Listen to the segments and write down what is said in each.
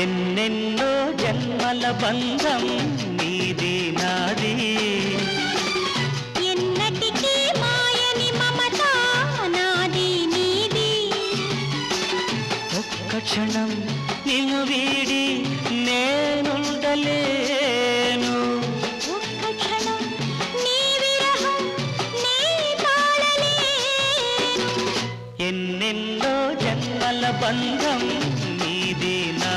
ఎన్నెన్నో జన్మల బంధం నీది నాది. క్షణం నిన్ను వీడి నేనుండలేను. ఒక్క ఎన్నెన్నో జన్మల బంధం నీది నా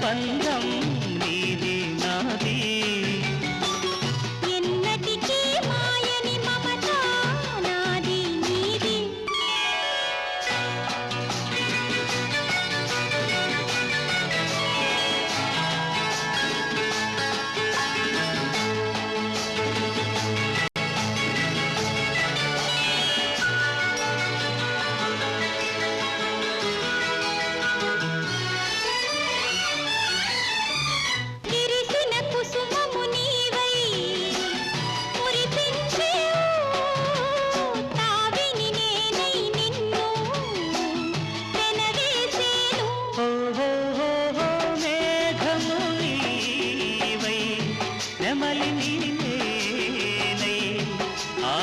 分。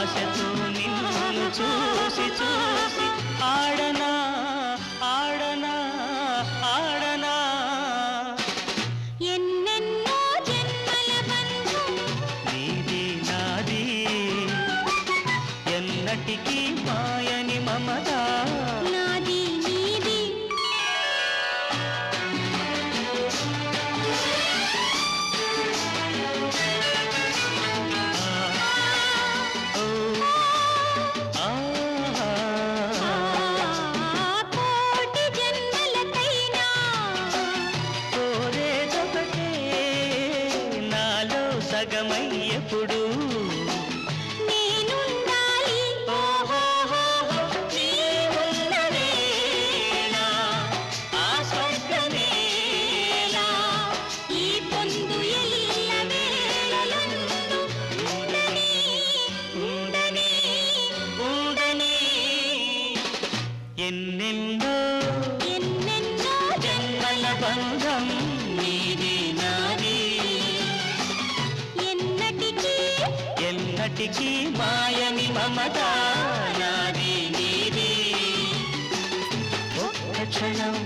ఆశతో నిన్ను చూసి చూసి ఆడనా ఆడనా ఆడనా. ఎన్నెన్నో జన్మల బంధం. నీది నాది. ఎన్నటికీ మాయని మమతా. ఎన్నెన్నో జన్మల బంధం నీది నాది. ఎన్నటికీ ఎన్నటికీ మాయని మమత నాది నీది ఒక్క క్షణం